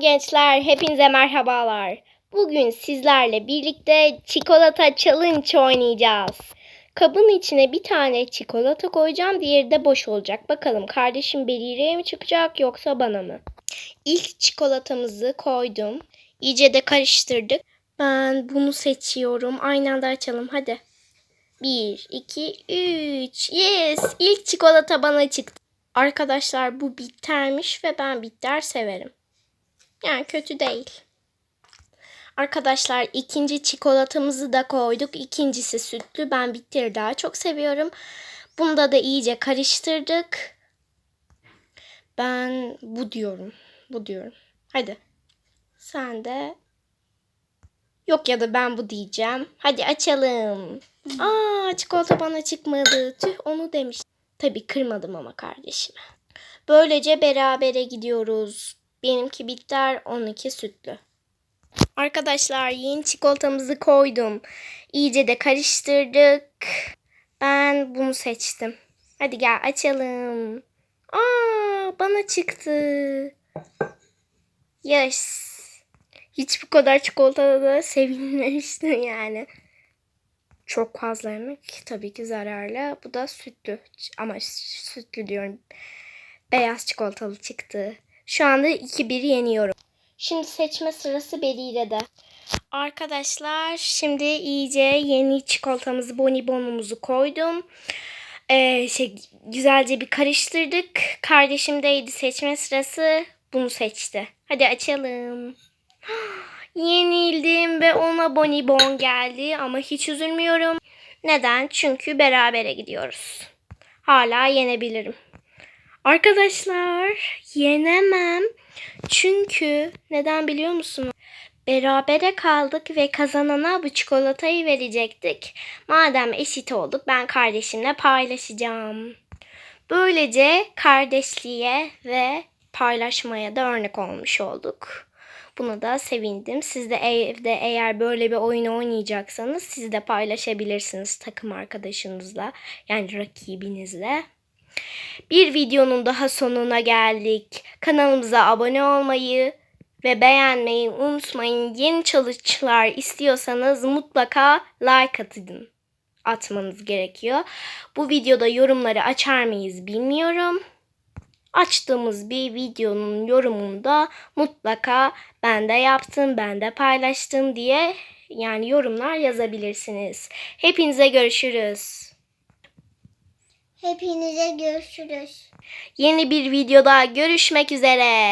Gençler hepinize merhabalar. Bugün sizlerle birlikte çikolata challenge oynayacağız. Kabın içine bir tane çikolata koyacağım, diğeri de boş olacak. Bakalım kardeşim Berire'ye mi çıkacak yoksa bana mı? İlk çikolatamızı koydum. İyice de karıştırdık. Ben bunu seçiyorum. Aynı anda açalım hadi. 1, 2, 3. Yes! İlk çikolata bana çıktı. Arkadaşlar bu bittermiş ve ben bitter severim. Yani kötü değil. Arkadaşlar ikinci çikolatamızı da koyduk. İkincisi sütlü. Ben bitteri daha çok seviyorum. Bunda da iyice karıştırdık. Ben bu diyorum. Bu diyorum. Hadi. Sen de Yok ya da ben bu diyeceğim. Hadi açalım. Aa çikolata bana çıkmadı. Tüh onu demiş. Tabii kırmadım ama kardeşime. Böylece berabere gidiyoruz. Benimki bitter, onunki sütlü. Arkadaşlar yeni çikolatamızı koydum. İyice de karıştırdık. Ben bunu seçtim. Hadi gel açalım. Aa bana çıktı. Yes. Hiç bu kadar çikolatada da sevinmemiştim yani. Çok fazla yemek tabii ki zararlı. Bu da sütlü. Ama sütlü diyorum. Beyaz çikolatalı çıktı. Şu anda 2-1 yeniyorum. Şimdi seçme sırası Berire'de. Arkadaşlar şimdi iyice yeni çikolatamızı bonibonumuzu koydum. Ee, şey, güzelce bir karıştırdık. Kardeşimdeydi seçme sırası. Bunu seçti. Hadi açalım. Yenildim ve ona bonibon geldi ama hiç üzülmüyorum. Neden? Çünkü berabere gidiyoruz. Hala yenebilirim. Arkadaşlar yenemem. Çünkü neden biliyor musunuz? Berabere kaldık ve kazanana bu çikolatayı verecektik. Madem eşit olduk ben kardeşimle paylaşacağım. Böylece kardeşliğe ve paylaşmaya da örnek olmuş olduk. Buna da sevindim. Siz de evde eğer böyle bir oyun oynayacaksanız siz de paylaşabilirsiniz takım arkadaşınızla yani rakibinizle. Bir videonun daha sonuna geldik. Kanalımıza abone olmayı ve beğenmeyi unutmayın. Yeni challenge'lar istiyorsanız mutlaka like atın. Atmanız gerekiyor. Bu videoda yorumları açar mıyız bilmiyorum. Açtığımız bir videonun yorumunda mutlaka ben de yaptım, ben de paylaştım diye yani yorumlar yazabilirsiniz. Hepinize görüşürüz. Hepinize görüşürüz. Yeni bir videoda görüşmek üzere.